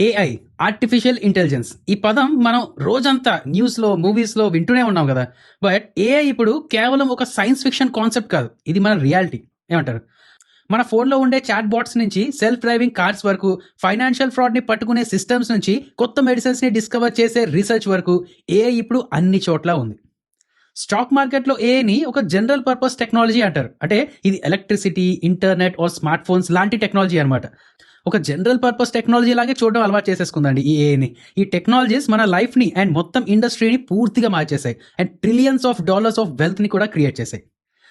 AI artificial intelligence ఈ పదం మనం రోజంతా న్యూస్లో మూవీస్లో వింటూనే ఉన్నాం కదా. బట్ ఏఐ ఇప్పుడు కేవలం ఒక సైన్స్ ఫిక్షన్ కాన్సెప్ట్ కాదు. ఇది మన రియాలిటీ ఏమంటారు? మన ఫోన్లో ఉండే చాట్ బాట్స్ నుంచి సెల్ఫ్ డ్రైవింగ్ కార్స్ వరకు ఫైనాన్షియల్ ఫ్రాడ్ని పట్టుకునే సిస్టమ్స్ నుంచి కొత్త మెడిసిన్స్ని డిస్కవర్ చేసే రీసెర్చ్ వరకు ఏఐ ఇప్పుడు అన్ని చోట్ల ఉంది. స్టాక్ మార్కెట్లో ఏఐని ఒక జనరల్ పర్పస్ టెక్నాలజీ అంటారు. అంటే ఇది electricity internet or smart phones లాంటి టెక్నాలజీ అనమాట ఒక జనరల్ పర్పస్ టెక్నాలజీ లాగే చూడడం అలవాటు చేసేసుకుందండి ఈ ఏఐని ఈ టెక్నాలజీస్ మన లైఫ్ని అండ్ మొత్తం ఇండస్ట్రీని పూర్తిగా మార్చేసాయి. And trillions of dollars of వెల్త్ని కూడా క్రియేట్ చేశాయి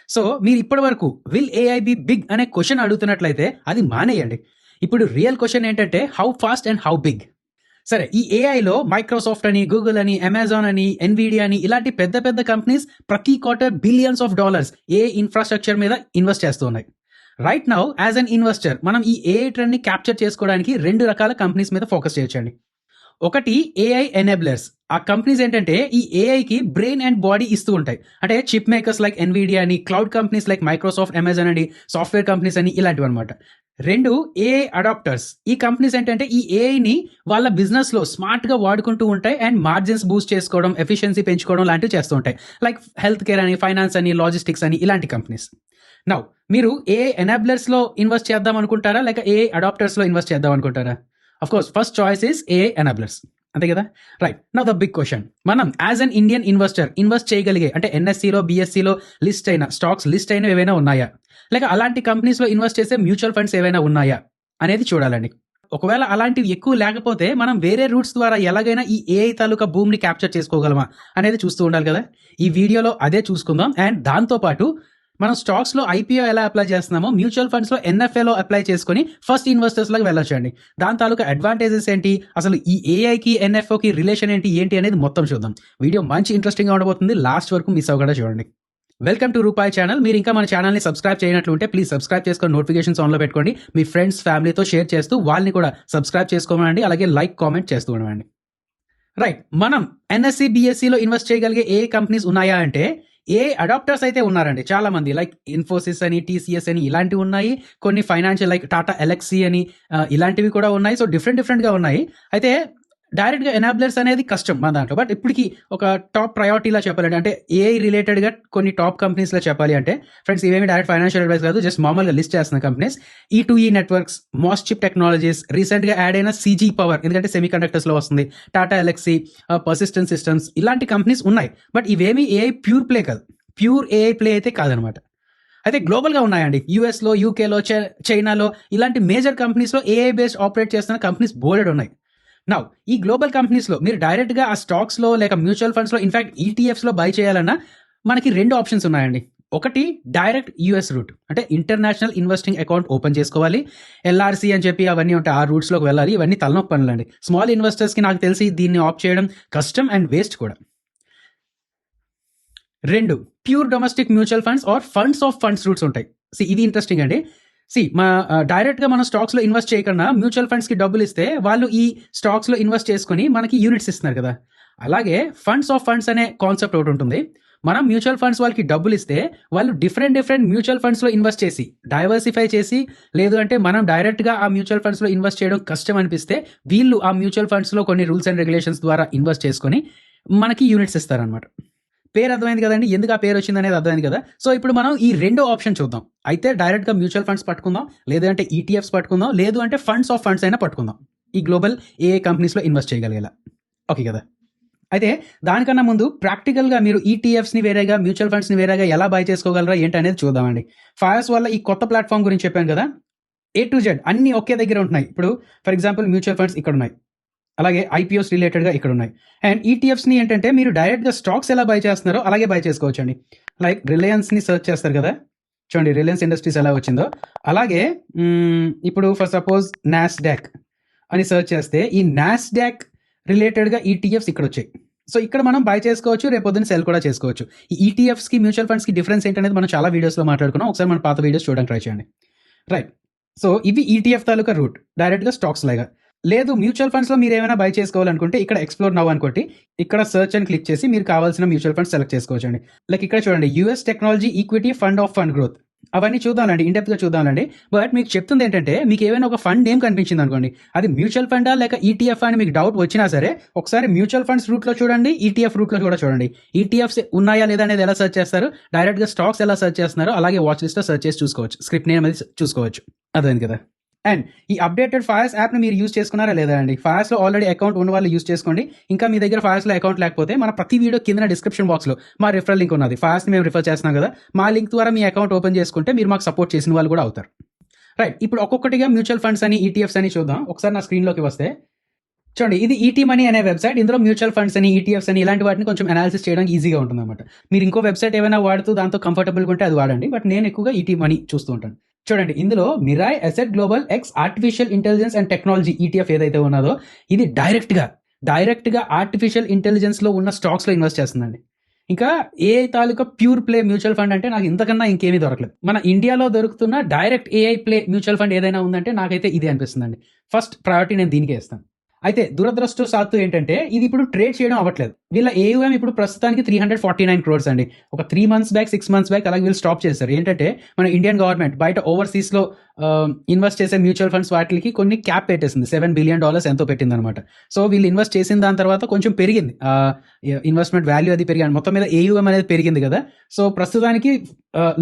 సో మీరు ఇప్పటి వరకు విల్ ఏఐ బి బిగ్ అనే క్వశ్చన్ అడుగుతున్నట్లయితే అది మానేయండి. ఇప్పుడు రియల్ క్వశ్చన్ ఏంటంటే how fast and how big సరే ఈ ఏఐలో మైక్రోసాఫ్ట్ అని గూగుల్ అని అమెజాన్ అని ఎన్విడియా అని ఇలాంటి పెద్ద పెద్ద కంపెనీస్ ప్రతి quarter billions of dollars a infrastructure మీద ఇన్వెస్ట్ చేస్తున్నాయి. Right now as an investor మనం ఈ ఏఐ ట్రెండ్ని క్యాప్చర్ చేసుకోవడానికి రెండు రకాల కంపెనీస్ మీద ఫోకస్ చేయొచ్చండి. ఒకటి ఏఐ ఎనేబ్లర్స్ ఆ కంపెనీస్ ఏంటంటే ఈ ఏఐకి బ్రెయిన్ అండ్ బాడీ ఇస్తూ ఉంటాయి. అంటే చిప్ మేకర్స్ లైక్ ఎన్విడియా అని cloud companies like Microsoft Amazon అని సాఫ్ట్వేర్ కంపెనీస్ అని ఇలాంటివి అనమాట రెండు ఏఐ అడాప్టర్స్ ఈ కంపెనీస్ ఏంటంటే ఈ ఏఐని వాళ్ళ బిజినెస్లో స్మార్ట్గా వాడుకుంటూ ఉంటాయి అండ్ మార్జిన్స్ బూస్ట్ చేసుకోవడం ఎఫిషియన్సీ పెంచుకోవడం లాంటివి చేస్తూ ఉంటాయి. లైక్ హెల్త్ కేర్ అని ఫైనాన్స్ అని లాజిస్టిక్స్ అని ఇలాంటి కంపెనీస్ నౌ మీరు ఏ ఎనాబ్లర్స్లో ఇన్వెస్ట్ చేద్దాం అనుకుంటారా? లేక ఏ అడాప్టర్స్లో ఇన్వెస్ట్ చేద్దాం అనుకుంటారా? Of course first choice is a enablers అంతే కదా? రైట్ నా ద బిగ్ క్వశ్చన్ మనం as an Indian investor invest చేయగలిగే అంటే ఎన్ఎస్సీలో బీఎస్సీలో లిస్ట్ అయిన స్టాక్స్ లిస్ట్ అయిన ఏవైనా ఉన్నాయా? లేక అలాంటి కంపెనీస్లో ఇన్వెస్ట్ చేసే మ్యూచువల్ ఫండ్స్ ఏవైనా ఉన్నాయా? అనేది చూడాలండి. ఒకవేళ అలాంటివి ఎక్కువ లేకపోతే మనం వేరే రూట్స్ ద్వారా ఎలాగైనా ఈ ఏఐ తాలూకా భూమిని క్యాప్చర్ చేసుకోగలమా? అనేది చూస్తూ ఉండాలి కదా? ఈ వీడియోలో అదే చూసుకుందాం. అండ్ దాంతోపాటు మనం స్టాక్స్లో ఐపీఓ ఎలా అప్లై చేస్తున్నామో మ్యూచువల్ ఫండ్స్లో ఎన్ఎఫ్ఏలో అప్లై చేసుకుని ఫస్ట్ ఇన్వెస్టర్స్ లాగా వెళ్ళొచ్చండి దాని తాలూకా అడ్వాంటేజెస్ ఏంటి? అసలు ఈ ఏఐకి ఎన్ఎఫ్ఓకి రిలేషన్ ఏంటి ఏంటి అనేది మొత్తం చూద్దాం. వీడియో మంచి ఇంట్రెస్టింగ్గా ఉండబోతుంది. లాస్ట్ వరకు మిస్ అవ్వకుండా చూడండి. Welcome to Rupayi channel. మీరు ఇంకా మన ఛానల్ని సబ్స్క్రైబ్ చేయనట్లుంటే ప్లీజ్ సబ్స్క్రైబ్ చేసుకొని నోటిఫికేషన్స్ ఆన్లో పెట్టుకోండి. మీ ఫ్రెండ్స్ ఫ్యామిలీతో షేర్ చేస్తూ వాళ్ళని కూడా సబ్స్క్రైబ్ చేసుకోమండి అలాగే లైక్ కామెంట్ చేస్తూ ఉండండి రైట్. మనం ఎన్ఎస్సి బిఎస్సిలో ఇన్వెస్ట్ చేయగలిగే ఏ కంపెనీస్ ఉన్నాయా అంటే ఏ అడాప్టర్స్ అయితే ఉన్నారండి? చాలా మంది. లైక్ ఇన్ఫోసిస్ అని టీసీఎస్ అని ఇలాంటివి ఉన్నాయి. కొన్ని ఫైనాన్షియల్ లైక్ టాటా ఎలక్సీ అని ఇలాంటివి కూడా ఉన్నాయి. సో డిఫరెంట్ డిఫరెంట్గా ఉన్నాయి. అయితే డైరెక్ట్గా ఎనాబ్లర్స్ అనేది కష్టం మన దాంట్లో. బట్ ఇప్పటికి ఒక టాప్ ప్రయారిటీలా చెప్పాలంటే అంటే ఏఐ రిలేటెడ్గా కొన్ని టాప్ కంపెనీస్లో చెప్పాలి అంటే ఫ్రెండ్స్ ఇవేమి డైరెక్ట్ ఫైనాన్షియల్ అడ్వైస్ కాదు జస్ట్ మామూలుగా లిస్ట్ చేస్తున్న companies. E two E Networks MosChip Technologies రీసెంట్గా యాడ్ అయిన సీజీ పవర్ ఎందుకంటే సెమీ కండక్టర్స్లో వస్తుంది టాటా ఎలక్సీ పర్సిస్టెంట్ సిస్టమ్స్ ఇలాంటి కంపెనీస్ ఉన్నాయి. బట్ ఇవేమి ఏఐ ప్యూర్ ప్లే కాదు. ప్యూర్ ఏఐ ప్లే అయితే కాదనమాట. అయితే గ్లోబల్గా ఉన్నాయండి. యూఎస్లో యూకేలో చైనాలో ఇలాంటి మేజర్ కంపెనీస్లో ఏఐ బేస్డ్ ఆపరేట్ చేస్తున్న కంపెనీస్ బోర్డెడ్ ఉన్నాయి. నౌ ఈ గ్లోబల్ కంపెనీస్లో మీరు డైరెక్ట్గా ఆ స్టాక్స్లో లేక మ్యూచువల్ ఫండ్స్లో ఇన్ఫాక్ట్ ఈటీఎఫ్స్లో బై చేయాలన్నా మనకి రెండు ఆప్షన్స్ ఉన్నాయండి. ఒకటి డైరెక్ట్ యూఎస్ రూట్ అంటే ఇంటర్నేషనల్ ఇన్వెస్టింగ్ అకౌంట్ ఓపెన్ చేసుకోవాలి. ఎల్ఆర్సీ అని చెప్పి అవన్నీ ఉంటాయి ఆ రూట్స్లోకి వెళ్ళాలి. ఇవన్నీ తలనొప్పి పనులండి స్మాల్ ఇన్వెస్టర్స్కి నాకు తెలిసి దీన్ని ఆప్ చేయడం కష్టం అండ్ వేస్ట్ కూడా. రెండు pure domestic mutual funds or funds of funds routes ఉంటాయి. సి ఇది ఇంట్రెస్టింగ్ అండి. సి మా డైరెక్ట్గా మనం స్టాక్స్లో ఇన్వెస్ట్ చేయకుండా మ్యూచువల్ ఫండ్స్కి డబ్బులు ఇస్తే వాళ్ళు ఈ స్టాక్స్లో ఇన్వెస్ట్ చేసుకుని మనకి యూనిట్స్ ఇస్తున్నారు కదా. అలాగే ఫండ్స్ ఆఫ్ ఫండ్స్ అనే కాన్సెప్ట్ ఒకటి ఉంటుంది. మనం మ్యూచువల్ ఫండ్స్ వాళ్ళకి డబ్బులు ఇస్తే వాళ్ళు డిఫరెంట్ డిఫరెంట్ మ్యూచువల్ ఫండ్స్లో ఇన్వెస్ట్ చేసి డైవర్సిఫై చేసి లేదు అంటే మనం డైరెక్ట్గా ఆ మ్యూచువల్ ఫండ్స్లో ఇన్వెస్ట్ చేయడం కష్టం అనిపిస్తే వీళ్ళు ఆ మ్యూచువల్ ఫండ్స్లో కొన్ని రూల్స్ అండ్ రెగ్యులేషన్స్ ద్వారా ఇన్వెస్ట్ చేసుకొని మనకి యూనిట్స్ ఇస్తారనమాట పేరు అర్థమైంది కదండి. ఎందుకు ఆ పేరు వచ్చింది అనేది అర్థమైంది కదా. సో ఇప్పుడు మనం ఈ రెండో ఆప్షన్ చూద్దాం. అయితే డైరెక్ట్గా మ్యూచువల్ ఫండ్స్ పట్టుకుందాం. లేదంటే ఈటీఎఫ్స్ పట్టుకుందాం. లేదు అంటే ఫండ్స్ ఆఫ్ ఫండ్స్ అయినా పట్టుకుందాం. ఈ గ్లోబల్ ఏ కంపెనీస్లో ఇన్వెస్ట్ చేయగలిగేలా. ఓకే కదా. అయితే దానికన్నా ముందు ప్రాక్టికల్గా మీరు ఈటీఎఫ్స్ని వేరేగా మ్యూచువల్ ఫండ్స్ని వేరేగా ఎలా బై చేసుకోగలరా ఏంటి అనేది చూద్దామండి. ఫైర్స్ వల్ల ఈ కొత్త ప్లాట్ఫామ్ గురించి చెప్పాను కదా. ఏ టు జెడ్ అన్ని ఒకే దగ్గర ఉంటున్నాయి. ఇప్పుడు ఫర్ ఎగ్జాంపుల్ మ్యూచువల్ ఫండ్స్ ఇక్కడ ఉన్నాయి అలాగే ఐపీఓస్ రిలేటెడ్గా ఇక్కడ ఉన్నాయి అండ్ ఈటీఎఫ్స్ని ఏంటంటే మీరు డైరెక్ట్గా స్టాక్స్ ఎలా బై చేస్తున్నారో అలాగే బై చేసుకోవచ్చండి. లైక్ రిలయన్స్ని సెర్చ్ చేస్తారు కదా? చూడండి రిలయన్స్ ఇండస్ట్రీస్ ఎలా వచ్చిందో. అలాగే ఇప్పుడు ఫర్ సపోజ్ నాస్డాక్ అని సెర్చ్ చేస్తే ఈ నాస్డాక్ రిలేటెడ్గా ఈటీఎఫ్స్ ఇక్కడ వచ్చాయి. సో ఇక్కడ మనం బై చేసుకోవచ్చు రేపు పొద్దున్న సెల్ కూడా చేసుకోవచ్చు. ఈ ఈటీఎఫ్స్కి మ్యూచువల్ ఫండ్స్కి డిఫరెన్స్ ఏంటనేది మనం చాలా వీడియోస్లో మాట్లాడుకున్నాం. ఒకసారి మన పాత వీడియోస్ చూడడానికి ట్రై చేయండి. రైట్ సో ఇవి ఈటీఎఫ్ తాలూకా రూట్ డైరెక్ట్గా స్టాక్స్ లాగా. లేదు మ్యూచువల్ ఫండ్స్లో మీరు ఏమైనా బై చేసుకోవాలనుకుంటే ఇక్కడ ఎక్స్ప్లోర్ నవ్ అనుకోండి. ఇక్కడ సర్చ్ అని క్లిక్ చేసి మీరు కావాల్సిన మ్యూచువల్ ఫండ్స్ సెలెక్ట్ చేసుకోవచ్చు అండి లైక్ ఇక్కడ చూడండి US technology equity fund of fund growth అవన్నీ చూద్దామండి ఇన్ డెప్త్గా బట్ మీకు చెప్తుంది ఏంటంటే మీకు ఏమైనా ఒక ఫండ్ నేమ్ కనిపించింది అనుకోండి. అది మ్యూచువల్ ఫండా లేక ఈటీఎఫ్ అని మీకు డౌట్ వచ్చినా సరే ఒకసారి మ్యూచువల్ ఫండ్స్ రూట్లో చూడండి ఈటీఎఫ్ రూట్లో కూడా చూడండి. ఈటీఎఫ్స్ ఉన్నాయా లేదా అనేది ఎలా సెర్చ్ చేస్తారు? డైరెక్ట్గా స్టాక్స్ ఎలా సెర్చ్ చేస్తున్నారో అలాగే వాచ్ లిస్ట్లో సెర్చ్ చేసి చూసుకోవచ్చు. స్క్రిప్ట్ నేమ్ అది చూసుకోవచ్చు. అదే కదా? అండ్ ఈ అప్డేటెడ్ ఫాయర్స్ యాప్ని మీరు యూస్ చేసుకున్నారా లేదా అండి? ఫాయర్స్లో ఆల్రెడీ అకౌంట్ ఉన్న వాళ్ళు యూస్ చేసుకోండి. ఇంకా మీ దగ్గర ఫాయర్స్లో అకౌంట్ లేకపోతే మన ప్రతి వీడియో కింద డిస్క్రిప్షన్ బాక్స్లో మా రిఫరల్ లింక్ ఉన్నది. ఫాయర్స్ని మేము రిఫర్ చేస్తున్నాం కదా. మా లింక్ ద్వారా మీ అకౌంట్ ఓపెన్ చేసుకుంటే మీరు మాకు సపోర్ట్ చేసిన వాళ్ళు కూడా అవుతారు. రైట్ ఇప్పుడు ఒక్కొక్కటిగా మ్యూచువల్ ఫండ్స్ అని ఈటీఎఫ్స్ అని చూద్దాం. ఒకసారి నా స్క్రీన్లోకి వస్తే చూడండి ఇది ఈటీ మనీ అనే వెబ్సైట్ ఇందులో మ్యూచువల్ ఫండ్స్ అని ఈటీఎఫ్స్ అని ఇలాంటి వాటిని కొంచెం అనాలిసిస్ చేయడానికి ఈజీగా ఉంటుంది అనమాట మీరు ఇంకో వెబ్సైట్ ఏమైనా వాడుతూ దాంతో కంఫర్టబుల్గా ఉంటే అది వాడండి. బట్ నేను ఎక్కువగా ఈటీ మనీ చూస్తూ ఉంటాను. చూడండి ఇందులో Mirae Asset Global X artificial intelligence and technology ETF ఏదైతే ఉన్నదో ఇది డైరెక్ట్గా డైరెక్ట్గా ఆర్టిఫిషియల్ ఇంటెలిజెన్స్లో ఉన్న స్టాక్స్లో ఇన్వెస్ట్ చేస్తుందండి. ఇంకా ఏ తాలూకా ప్యూర్ ప్లే మ్యూచువల్ ఫండ్ అంటే నాకు ఇంతకన్నా ఇంకేమీ దొరకలేదు. మన ఇండియాలో దొరుకుతున్న direct AI play mutual fund ఏదైనా ఉందంటే నాకైతే ఇది అనిపిస్తుందండి. ఫస్ట్ ప్రయారిటీ నేను దీనికే ఇస్తాను. అయితే దురదృష్టవశాత్తు ఏంటంటే ఇది ఇప్పుడు ట్రేడ్ చేయడం అవ్వట్లేదు. వీళ్ళ ఏయుఎం ఇప్పుడు ప్రస్తుతానికి three hundred forty nine crores అండి. ఒక three months back six months back అలాగే వీళ్ళు స్టాప్ చేశారు. ఏంటంటే మన ఇండియన్ గవర్నమెంట్ బయట ఓవర్సీస్లో ఇన్వెస్ట్ um, చేసే మ్యూచువల్ ఫండ్స్ వాటికి కొన్ని క్యాప్ పెట్టేసింది. సెవెన్ బిలియన్ డాలర్స్ ఎంతో పెట్టింది అనమాట సో వీళ్ళు ఇన్వెస్ట్ చేసిన దాని తర్వాత కొంచెం పెరిగింది. ఇన్వెస్ట్మెంట్ వాల్యూ అది పెరిగింది మొత్తం మీద ఏయుఎం అనేది పెరిగింది కదా. సో ప్రస్తుతానికి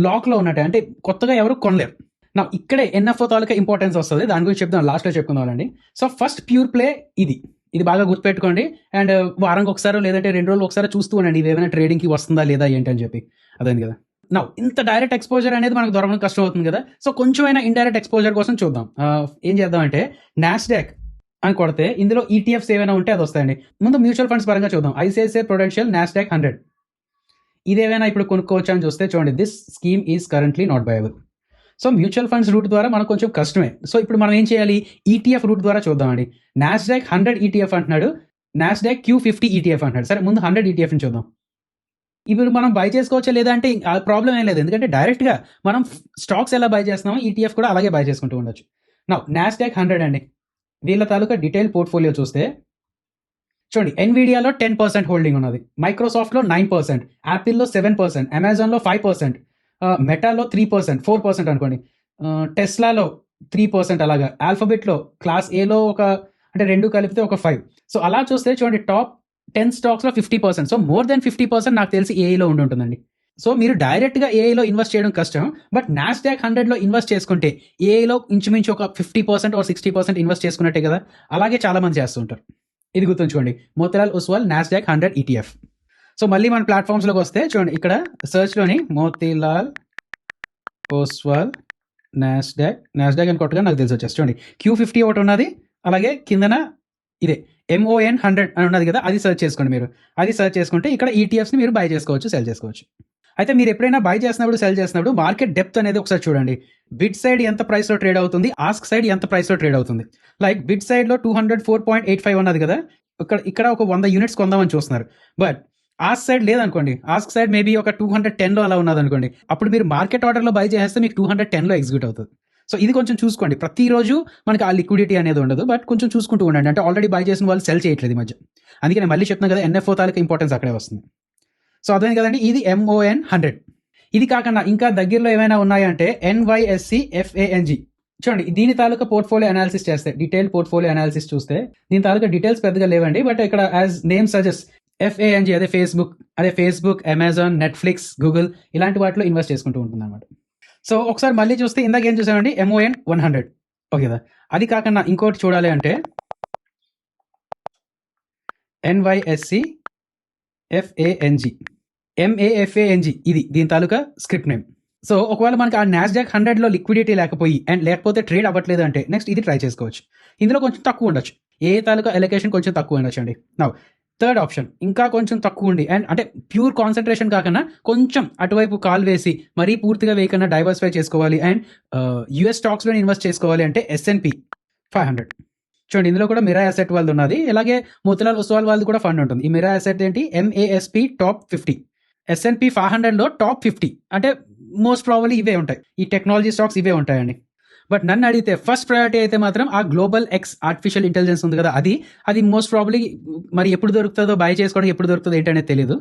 లాక్లో ఉన్నట్టే. అంటే కొత్తగా ఎవరు కొనలేరు. నా ఇక్కడే ఎన్ఎఫ్ఓ తాలూకా ఇంపార్టెన్స్ వస్తుంది. దాని గురించి చెప్తాను లాస్ట్లో చెప్పుకుందామండి సో ఫస్ట్ ప్యూర్ ప్లే ఇది. ఇది బాగా గుర్తుపెట్టుకోండి. అండ్ uh, వారానికి ఒకసారి లేదంటే రెండు రోజులు ఒకసారి చూస్తూ ఉండండి. ఇది ఏమైనా ట్రేడింగ్కి వస్తుందా లేదా ఏంటి అని చెప్పి. అదేంది కదా. నా ఇంత డైరెక్ట్ ఎక్స్పోజర్ అనేది మనకు దొరకడం కష్టం అవుతుంది కదా. సో కొంచెమైనా ఇండైరెక్ట్ ఎక్స్పోజర్ కోసం చూద్దాం. Uh, ఏం చేద్దామంటే నాస్డాక్ అని కొడితే ఇందులో ఈటీఎఫ్స్ ఏమైనా ఉంటే అది వస్తాయండి. ముందు మ్యూచువల్ ఫండ్స్ పరంగా చూద్దాం. ఐసిఐసిఐ ప్రొడెన్షియల్ నాస్డాక్ హండ్రెడ్ ఇదేమైనా ఇప్పుడు కొనుక్కోవచ్చు అని చూస్తే చూడండి. This scheme is currently not buyable so mutual funds route ద్వారా మనకు కొంచెం కష్టమే. సో ఇప్పుడు మనం ఏం చేయాలి? ఈటీఎఫ్ రూట్ ద్వారా చూద్దామండి. నాస్డాక్ హండ్రెడ్ ఈటీఎఫ్ అంటున్నాడు. నాస్డాక్ క్యూ ఫిఫ్టీ ఈటీఎఫ్ అంటున్నాడు. సరే ముందు హండ్రెడ్ ఈటీఎఫ్ని చూద్దాం. ఇప్పుడు మనం బై చేసుకోవచ్చా లేదా అంటే ఆ ప్రాబ్లం ఏం లేదు. ఎందుకంటే డైరెక్ట్గా మనం స్టాక్స్ ఎలా బై చేస్తున్నామో ఈటీఎఫ్ కూడా అలాగే బై చేసుకుంటూ ఉండొచ్చు. నా నాస్డాక్ హండ్రెడ్ అండి. వీళ్ళ తాలూకా డీటెయిల్ పోర్ట్ఫోలియో చూస్తే చూడండి ఎన్విడియాలో టెన్ పర్సెంట్ హోల్డింగ్ ఉన్నది. మైక్రోసాఫ్ట్లో నైన్ పర్సెంట్ యాపిల్లో సెవెన్ పర్సెంట్ అమెజాన్లో ఫైవ్ పర్సెంట్ మెటాలో త్రీ పర్సెంట్ ఫోర్ పర్సెంట్ అనుకోండి. టెస్లాలో త్రీ పర్సెంట్ అలాగా. ఆల్ఫబెట్లో క్లాస్ ఏలో ఒక అంటే రెండు కలిపితే ఒక ఫైవ్ సో అలా చూస్తే చూడండి టాప్ టెన్ స్టాక్స్లో fifty percent so more than fifty percent నాకు తెలిసి ఏఐలో ఉండి ఉంటుందండి. సో మీరు డైరెక్ట్గా ఏఐలో ఇన్వెస్ట్ చేయడం కష్టం. బట్ నాస్డాక్ హండ్రెడ్లో ఇన్వెస్ట్ చేసుకుంటే ఏఐలో ఇంచుమించు ఒక fifty percent or sixty percent invest చేసుకున్నట్టే కదా. అలాగే చాలామంది చేస్తుంటారు. ఇది గుర్తుంచుకోండి. Motilal Oswal Nasdaq hundred ETF so మళ్ళీ మన ప్లాట్ఫామ్స్లోకి వస్తే చూడండి ఇక్కడ సెర్చ్లోని మోతీలాల్ ఓస్వాల్ నాస్డాక్ నాస్డాక్ అని కొట్టగా నాకు తెలిసి వచ్చేసి చూడండి క్యూ ఫిఫ్టీ ఒకటి ఉన్నది అలాగే కిందన ఇదే ఎంఓఎన్ హండ్రెడ్ అని ఉన్నది కదా అది సెర్చ్ చేసుకోండి మీరు. అది సెర్చ్ చేసుకుంటే ఇక్కడ ఈటీఎఫ్స్ని మీరు బై చేసుకోవచ్చు సెల్ చేసుకోవచ్చు. అయితే మీరు ఎప్పుడైనా బై చేసినప్పుడు సెల్ చేసినప్పుడు మార్కెట్ డెప్త్ అనేది ఒకసారి చూడండి. బిడ్ సైడ్ ఎంత ప్రైస్లో ట్రేడ్ అవుతుంది ఆస్క్ సైడ్ ఎంత ప్రైస్లో ట్రేడ్ అవుతుంది. లైక్ బిడ్ సైడ్లో two hundred four point eight five ఉన్నది కదా ఇక్కడ ఇక్కడ ఒక వంద యూనిట్స్ కొందామని చూస్తున్నారు. బట్ ఆస్క్ సైడ్ లేదనుకోండి. ఆస్క్ సైడ్ మేబీ ఒక టూ హండ్రెడ్ టెన్లో అలా ఉన్నది అనుకోండి అప్పుడు మీరు మార్కెట్ ఆర్డర్లో బై చేస్తే మీకు టూ హండ్రెడ్ టెన్లో ఎగ్జిక్యూట్ అవుతుంది. సో ఇది కొంచెం చూసుకోండి. ప్రతిరోజు మనకి ఆ లిక్విడిటీ అనేది ఉండదు. బట్ కొంచెం చూసుకుంటూ ఉండండి. అంటే ఆల్రెడీ బై చేసిన వాళ్ళు సెల్ చేయట్లేదు ఈ మధ్య. అందుకే నేను మళ్ళీ చెప్తున్నాను కదా ఎన్ఎఫ్ఓ తాలూకా ఇంపార్టెన్స్ అక్కడే వస్తుంది. సో అదే కదండి? ఇది ఎంఓఎన్ హండ్రెడ్ ఇది కాకుండా ఇంకా దగ్గరలో ఏమైనా ఉన్నాయంటే ఎన్వైఎస్సి ఎఫ్ఏఎన్జి చూడండి దీని తాలూకా పోర్ట్ఫోలియో అనాలిసిస్ చేస్తే డీటెయిల్ పోర్ట్ఫోలియో అనాలిసిస్ చూస్తే దీని తాలూకా డీటెయిల్స్ పెద్దగా లేవండి. బట్ ఇక్కడ యాజ్ నేమ్ సజెస్ట్ ఎఫ్ఏఎన్జి అదే ఫేస్బుక్ అదే ఫేస్బుక్ అమెజాన్ నెట్ఫ్లిక్స్ గూగుల్ ఇలాంటి వాటిలో ఇన్వెస్ట్ చేసుకుంటూ ఉంటుంది అనమాట సో ఒకసారి మళ్ళీ చూస్తే ఇందాక ఏం చూసామండి ఎంఓఎన్ వన్ హండ్రెడ్ ఓకే కదా? అది కాకుండా ఇంకోటి చూడాలి అంటే ఎన్వైఎస్సి ఎఫ్ఏఎన్జి ఎంఏఎఫ్ఏఎన్జి ఇది దీని తాలూకా స్క్రిప్ట్ నేమ్. సో ఒకవేళ మనకి ఆ నాస్డాక్ హండ్రెడ్లో లిక్విడిటీ లేకపోయి అండ్ లేకపోతే ట్రేడ్ అవ్వట్లేదు అంటే నెక్స్ట్ ఇది ట్రై చేసుకోవచ్చు. ఇందులో కొంచెం తక్కువ ఉండొచ్చు. ఏ తాలూకా ఎలొకేషన్ కొంచెం తక్కువ ఉండొచ్చు అండి. నా థర్డ్ ఆప్షన్ ఇంకా కొంచెం తక్కువ ఉండి అండ్ అంటే ప్యూర్ కాన్సన్ట్రేషన్ కాకుండా కొంచెం అటువైపు కాల్ వేసి మరీ పూర్తిగా వేయకుండా డైవర్సిఫై చేసుకోవాలి. అండ్ యుఎస్ స్టాక్స్లో ఇన్వెస్ట్ చేసుకోవాలి అంటే ఎస్ఎన్పి ఫైవ్ హండ్రెడ్ చూడండి ఇందులో కూడా మిరా అసెట్ వాళ్ళది ఉన్నది. అలాగే మోతిలాల్ ఒస్వాల్ వాళ్ళది కూడా ఫండ్ ఉంటుంది. ఈ మిరా అసెట్ ఏంటి? MASP top fifty S&P five హండ్రెడ్లో టాప్ ఫిఫ్టీ అంటే మోస్ట్ ప్రాబ్లీ ఇవే ఉంటాయి. ఈ టెక్నాలజీ స్టాక్స్ ఇవే ఉంటాయండి. బట్ నన్ను అడిగితే ఫస్ట్ ప్రయారిటీ అయితే మాత్రం ఆ గ్లోబల్ ఎక్స్ ఆర్టిఫిషియల్ ఇంటెలిజెన్స్ ఉంది కదా అది అది మోస్ట్ ప్రాబ్లీ మరి ఎప్పుడు దొరుకుతుందో బై చేసుకోవడం ఎప్పుడు దొరుకుతుందో ఏంటనేది తెలియదు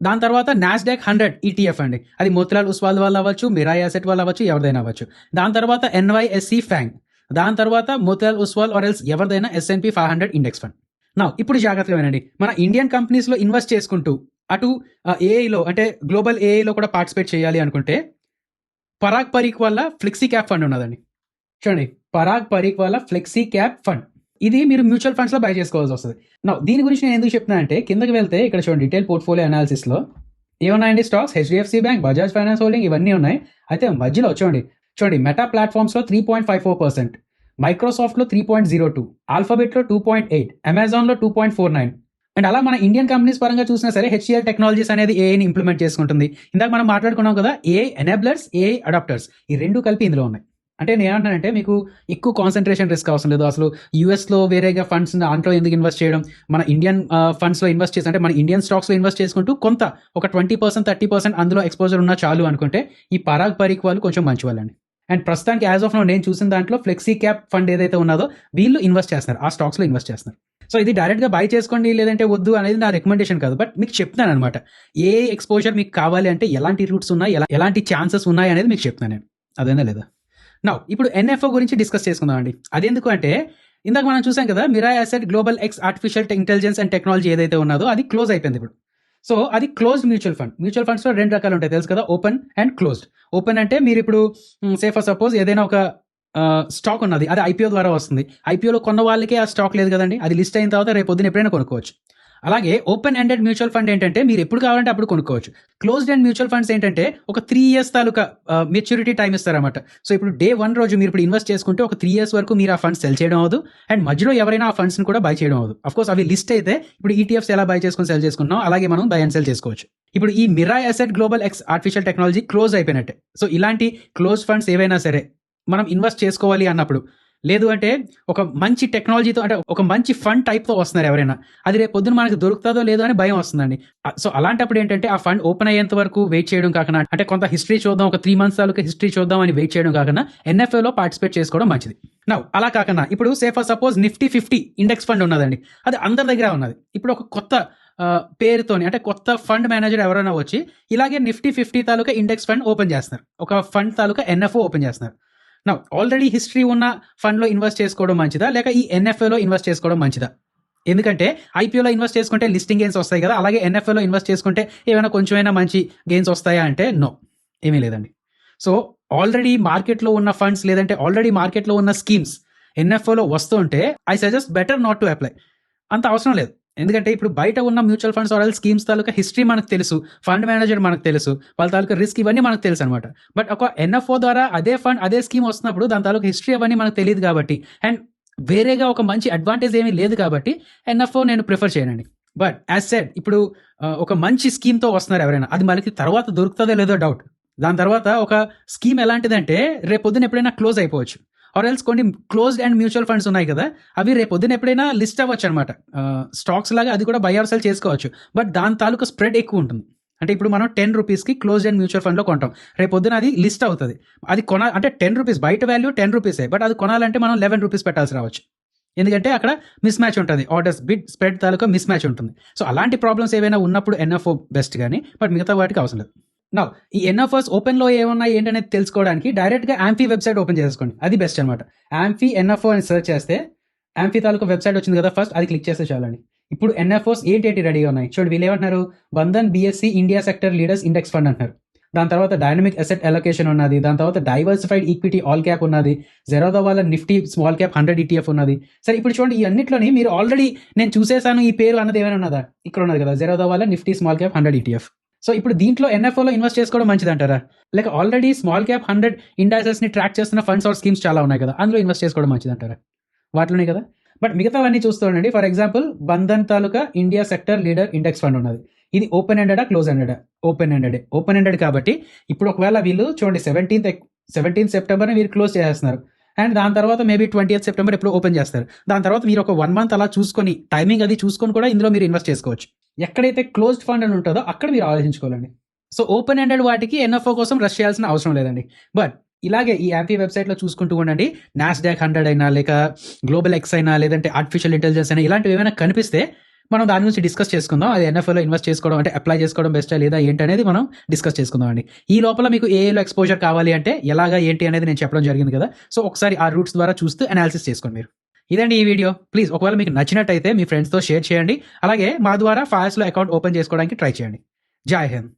దాని తర్వాత నాస్డాక్ హండ్రెడ్ ఈటీఎఫ్ అండి. అది మోతిలాల్ ఉస్వాల్ వాళ్ళు అవ్వచ్చు మిరాయ్ అసెట్ వాళ్ళు అవ్వచ్చు ఎవరిదైనా అవ్వచ్చు. దాని తర్వాత ఎన్వైఎస్సి ఫ్యాంగ్ దాని తర్వాత మోతిలాల్ ఉస్వాల్ ఆర్ ఎల్స్ ఎవరిదైనా S&P five hundred index fund నా ఇప్పుడు జాగ్రత్తగా వినండి. మన ఇండియన్ కంపెనీస్లో ఇన్వెస్ట్ చేసుకుంటూ అటు ఏఐలో అంటే గ్లోబల్ ఏఐలో కూడా పార్టిసిపేట్ చేయాలి అనుకుంటే పరాగ్ పరీక్ వల్ల ఫ్లిక్సీ క్యాప్ ఫండ్ ఉన్నదండి. చూడండి పరాగ్ పరీక్ వల్ల ఫ్లెక్సీ క్యాప్ ఫండ్. ఇది మీరు మ్యూచువల్ ఫండ్స్లో బై చేసుకోవాల్సి వస్తుంది. నా దీని గురించి నేను ఎందుకు చెప్తున్నా అంటే కిందకి వెళ్తే ఇక్కడ చూడండి డీటెయిల్ పోర్ట్ఫోలియో అనాలిసిస్లో ఏమున్నాయండి stocks HDFC bank Bajaj finance holding ఇవన్నీ ఉన్నాయి. అయితే మధ్యలో చూడండి చూడండి Meta ప్లాట్ఫామ్స్లో three point five four percent మైక్రోసాఫ్ట్లో three point zero two ఆల్ఫాబెట్లో టూ పాయింట్ ఎయిట్ అమెజాన్లో two point four nine and అలా మన ఇండియన్ కంపెనీస్ పరంగా చూసినా సరే హెచ్సిఎల్ టెక్నాలజీస్ అనేది ఏఐని ఇంప్లిమెంట్ చేసుకుంటుంది. ఇందాక మనం మాట్లాడుకున్నాం కదా ఏఐ ఎనేబులర్స్ ఏఐ అడాప్టర్స్ ఈ రెండు కలిపి ఇందులో ఉన్నాయి. అంటే నేను ఏమంటానంటే మీకు ఎక్కువ కాన్సన్ట్రేషన్ రిస్క్ అవసరం లేదు. అసలు యూఎస్లో వేరేగా ఫండ్స్ దాంట్లో ఎందుకు ఇన్వెస్ట్ చేయడం? మన ఇండియన్ ఫండ్స్లో ఇన్వెస్ట్ చేసి అంటే మన ఇండియన్ స్టాక్స్లో ఇన్వెస్ట్ చేసుకుంటూ కొంత ఒక ట్వంటీ పర్సెంట్ థర్టీ పర్సెంట్ అందులో ఎక్స్పోజర్ ఉన్నా చాలు అనుకుంటే ఈ పరాగ్ పరీక్ వాళ్ళు కొంచెం మంచి వాళ్ళండి అండ్ ప్రస్తుతానికి యాజ్ ఆఫ్ నో నేను చూసిన దాంట్లో ఫ్లెక్సీ క్యాప్ ఫండ్ ఏదైతే ఉన్నదో వీళ్ళు ఇన్వెస్ట్ చేస్తున్నారు. ఆ స్టాక్స్లో ఇన్వెస్ట్ చేస్తున్నారు. సో ఇది డైరెక్ట్గా బై చేసుకోండి లేదంటే వద్దు అనేది నా రికమెండేషన్ కాదు. బట్ మీకు చెప్తాను అనమాట ఏ ఎక్స్పోజర్ మీకు కావాలి అంటే ఎలాంటి రూట్స్ ఉన్నాయి ఎలా ఎలాంటి ఛాన్సెస్ ఉన్నాయి అనేది మీకు చెప్తాను నేను. అదేనా లేదా? నా ఇప్పుడు ఎన్ఎఫ్ఓ గురించి డిస్కస్ చేసుకుందాం అండి. అదెందుకు అంటే ఇందాక మనం చూసాం కదా Mirae asset global X artificial intelligence and technology ఏదైతే ఉన్నదో అది క్లోజ్ అయిపోయింది ఇప్పుడు. సో అది క్లోజ్డ్ మ్యూచువల్ ఫండ్ మ్యూచువల్ ఫండ్స్లో రెండు రకాలు ఉంటాయి తెలుసు కదా ఓపెన్ అండ్ క్లోజ్డ్ ఓపెన్ అంటే మీరు ఇప్పుడు సేఫ్ సపోజ్ ఏదైనా ఒక స్టాక్ ఉన్నది అది ఐపీఓ ద్వారా వస్తుంది. ఐపీఓలో కొన్న వాళ్ళకే ఆ స్టాక్ లేదు కదండి అది లిస్ట్ అయిన తర్వాత రేపు పొద్దున ఎప్పుడైనా కొనుక్కోవచ్చు. అలాగే ఓపెన్ ఎండెడ్ మ్యూచువల్ ఫండ్ ఏంటంటే మీరు ఎప్పుడు కావాలంటే అప్పుడు కొనుక్కోవచ్చు. క్లోజ్డ్ అండ్ మ్యూచువల్ ఫండ్స్ ఏంటంటే ఒక త్రీ ఇయర్స్ తాలూకా మెచ్యూరిటీ టైం ఇస్తారన్నమాట. సో ఇప్పుడు డే వన్ రోజు మీరు ఇప్పుడు ఇన్వెస్ట్ చేసుకుంటే ఒక త్రీ ఇయర్స్ వరకు మీరు ఆ ఫండ్స్ సెల్ చేయడం అవ్వదు. అండ్ మధ్యలో ఎవరైనా ఆ ఫండ్స్ని కూడా బై చేయడం అవ్వదు. అఫ్ కోర్స్ అవి లిస్ట్ అయితే ఇప్పుడు ఈటీఎఫ్స్ ఎలా బై చేసుకుని సెల్ చేసుకున్నాం అలాగే మనం బై అండ్ సెల్ చేసుకోవచ్చు. ఇప్పుడు ఈ Mirae asset global X artificial technology close అయిపోయినట్టే. సో ఇలాంటి క్లోజ్ ఫండ్స్ ఏవైనా సరే మనం ఇన్వెస్ట్ చేసుకోవాలి అన్నప్పుడు లేదు అంటే ఒక మంచి టెక్నాలజీతో అంటే ఒక మంచి ఫండ్ టైప్తో వస్తున్నారు ఎవరైనా. అది రేపు పొద్దున మనకు దొరుకుతుందో లేదో అని భయం వస్తుందండి. సో అలాంటప్పుడు ఏంటంటే ఆ ఫండ్ ఓపెన్ అయ్యేంత వరకు వెయిట్ చేయడం కాకుండా అంటే కొంత హిస్టరీ చూద్దాం ఒక త్రీ మంత్స్ తాలూకా హిస్టరీ చూద్దాం అని వెయిట్ చేయడం కాకుండా ఎన్ఎఫ్ఏలో పార్టిసిపేట్ చేసుకోవడం మంచిది. నా అలా కాకుండా ఇప్పుడు safe suppose Nifty fifty index fund ఉన్నదండి. అది అందరి దగ్గర ఉన్నది. ఇప్పుడు ఒక కొత్త పేరుతోని అంటే కొత్త ఫండ్ మేనేజర్ ఎవరైనా వచ్చి ఇలాగే నిఫ్టీ ఫిఫ్టీ తాలూకా ఇండెక్స్ ఫండ్ ఓపెన్ చేస్తున్నారు. ఒక ఫండ్ తాలూకా ఎన్ఎఫ్ఓ ఓపెన్ చేస్తున్నారు. నా ఆల్రెడీ హిస్టరీ ఉన్న ఫండ్లో ఇన్వెస్ట్ చేసుకోవడం మంచిదా? లేక ఈ ఎన్ఎఫ్ఏలో ఇన్వెస్ట్ చేసుకోవడం మంచిదా? ఎందుకంటే ఐపీఓలో ఇన్వెస్ట్ చేసుకుంటే లిస్టింగ్ గెయిన్స్ వస్తాయి కదా? అలాగే ఎన్ఎఫ్ఏలో ఇన్వెస్ట్ చేసుకుంటే ఏమైనా కొంచెమైనా మంచి గెయిన్స్ వస్తాయా అంటే నో ఏమీ లేదండి. సో ఆల్రెడీ మార్కెట్లో ఉన్న ఫండ్స్ లేదంటే ఆల్రెడీ మార్కెట్లో ఉన్న స్కీమ్స్ ఎన్ఎఫ్ఓలో వస్తుంటే I suggest better not to apply అంత అవసరం లేదు. ఎందుకంటే ఇప్పుడు బయట ఉన్న మ్యూచువల్ ఫండ్స్ ఆర్ స్కీమ్స్ తాలూకా హిస్టరీ మనకు తెలుసు ఫండ్ మేనేజర్ మనకు తెలుసు వాళ్ళ తాలూకా రిస్క్ ఇవన్నీ మనకు తెలుసు అనమాట బట్ ఒక ఎన్ఎఫ్ఓ ద్వారా అదే ఫండ్ అదే స్కీమ్ వస్తున్నప్పుడు దాని తాలూకా హిస్టరీ అవన్నీ మనకు తెలియదు కాబట్టి అండ్ వేరేగా ఒక మంచి అడ్వాంటేజ్ ఏమీ లేదు కాబట్టి ఎన్ఎఫ్ఓ నేను ప్రిఫర్ చేయనండి. బట్ యాజ్ సెడ్ ఇప్పుడు ఒక మంచి స్కీమ్తో వస్తున్నారు ఎవరైనా అది మనకి తర్వాత దొరుకుతుందో లేదో డౌట్. దాని తర్వాత ఒక స్కీమ్ ఎలాంటిదంటే రేపు పొద్దున ఎప్పుడైనా క్లోజ్ అయిపోవచ్చు. ఆర్ ఎల్స్ కొన్ని క్లోజ్డ్ అండ్ మ్యూచువల్ ఫండ్స్ ఉన్నాయి కదా అవి రేపు పొద్దున ఎప్పుడైనా లిస్ట్ అవ్వచ్చు అనమాట స్టాక్స్ లాగా అది కూడా బై ఆర్ సెల్ చేసుకోవచ్చు. బట్ దాని తాలూకా స్ప్రెడ్ ఎక్కువ ఉంటుంది. అంటే ఇప్పుడు మనం టెన్ రూపీస్కి క్లోజ్ అండ్ మ్యూచువల్ ఫండ్లో కొంటాం. రేపు పొద్దున అది లిస్ట్ అవుతుంది. అది కొన అంటే టెన్ రూపీస్ బయట వాల్యూ టెన్ రూపీసే బట్ అది కొనాలంటే మనం లెవెన్ రూపీస్ పెట్టాల్సి రావచ్చు. ఎందుకంటే అక్కడ మిస్ మ్యాచ్ ఉంటుంది. ఆర్డర్స్ బిడ్ స్ప్రెడ్ తాలూకా మిస్ మ్యాచ్ ఉంటుంది. సో అలాంటి ప్రాబ్లమ్స్ ఏవైనా ఉన్నప్పుడు ఎన్ఎఫ్ఓ బెస్ట్ కానీ బట్ మిగతా వాటికి అవసరం లేదు. నా ఈ ఎన్ఎఫ్ఎస్ ఓపెన్లో ఏమున్నాయి ఏంటనేది తెలుసుకోవడానికి డైరెక్ట్గా యాంఫీ వెబ్సైట్ ఓపెన్ చేసుకోండి. అది బెస్ట్ అనమాట యాంఫీ ఎన్ఎఫ్ఓ అని సెర్చ్ చేస్తే యాంఫీ తాలూకా వెబ్సైట్ వచ్చింది కదా ఫస్ట్ అది క్లిక్ చేస్తే చాలండి. ఇప్పుడు ఎన్ఎఫ్ఓస్ ఏంటి రెడీగా ఉన్నాయి? చూడండి వీళ్ళు ఏమంటున్నారు? Bandhan BSE India sector leaders index fund అంటున్నారు. దాని తర్వాత డైనమిక్ అసెట్ అలొకేషన్ ఉన్నది. దాని తర్వాత డైవర్సిఫైడ్ ఈక్విటీ ఆల్ క్యాప్ ఉన్నది. జెరోదా వాళ్ళ Nifty small cap hundred ETF ఉన్నది. సరే ఇప్పుడు చూడండి ఈ అన్నిట్లోని మీరు ఆల్రెడీ నేను చూసేసాను ఈ పేరు అన్నది ఏమైనా ఉన్నదా? ఇక్కడ ఉన్నది కదా జెరోదా వాళ్ళ Nifty small cap hundred ETF. So ఇప్పుడు దీంట్లో ఎన్ఎఫ్ఓలో ఇన్వెస్ట్ చేసుకోవడం మంచిది అంటారా లేక ఆల్రెడీ స్మాల్ క్యాప్ హండ్రెడ్ ఇండైసెస్ని ట్రాక్ చేస్తున్న ఫండ్స్ ఆర్ స్కీమ్స్ చాలా ఉన్నాయి కదా. అందులో ఇన్వెస్ట్ చేసుకోవడం మంచిది అంటారా వాటిలోనే కదా? బట్ మిగతావన్నీ చూస్తుండండి for example Bandhan taluka India sector leader index fund ఉన్నది. ఇది ఓపెన్ ఎండెడా క్లోజ్ ఎండెడా ఓపెన్ ఎండెడ్ ఓపెన్ ఎండెడ్ కాబట్టి ఇప్పుడు ఒకవేళ వీళ్ళు చూడండి సెవెంటీన్త్ సెవెంటీన్త్ సెప్టెంబర్ వీరు క్లోజ్ చేసేస్తున్నారు. అండ్ దాని తర్వాత మేబీ ట్వంటీ ఎయిత్ సెప్టెంబర్ ఎప్పుడు ఓపెన్ చేస్తారు. దాని తర్వాత మీరు ఒక వన్ మంత్ అలా చూసుకొని టైమింగ్ అది చూసుకొని కూడా ఇందులో మీరు ఇన్వెస్ట్ చేసుకోవచ్చు. ఎక్కడైతే క్లోజ్డ్ ఫండ్ అని ఉంటుందో అక్కడ మీరు ఆలోచించుకోవాలండి. సో ఓపెన్ ఎండెడ్ వాటికి ఎన్ఎఫ్ఓ కోసం రష్ చేయాల్సిన అవసరం లేదండి. బట్ ఇలాగే ఈ యాపీ వెబ్సైట్లో చూసుకుంటూ ఉండండి. నాస్డాక్ హండ్రెడ్ అయినా లేక గ్లోబల్ ఎక్స్ అయినా లేదంటే ఆర్టిఫిషియల్ ఇంటెలిజెన్స్ అయినా ఇలాంటివి ఏమైనా కనిపిస్తే మనం దాని గురించి డిస్కస్ చేసుకుందాం. అది ఎన్ఎఫ్ఎల్ ఇన్వెస్ట్ చేసుకోవడం అంటే అప్లై చేసుకోవడం బెస్ట్ లేదా ఏంటి అనేది మనం డిస్కస్ చేసుకుందాం అండి ఈ లోపల మీకు ఏఏలో ఎక్స్పోజర్ కావాలి అంటే ఎలాగా ఏంటి అనేది నేను చెప్పడం జరిగింది కదా. సో ఒకసారి ఆ రూట్స్ ద్వారా చూస్తూ అనాలిసిస్ చేసుకోండి మీరు. ఇదండి ఈ వీడియో ప్లీజ్ ఒకవేళ మీకు నచ్చినట్టయితే మీ ఫ్రెండ్స్తో షేర్ చేయండి. అలాగే మా ద్వారా ఫాయర్స్లో అకౌంట్ ఓపెన్ చేసుకోవడానికి ట్రై చేయండి. జై హింద్.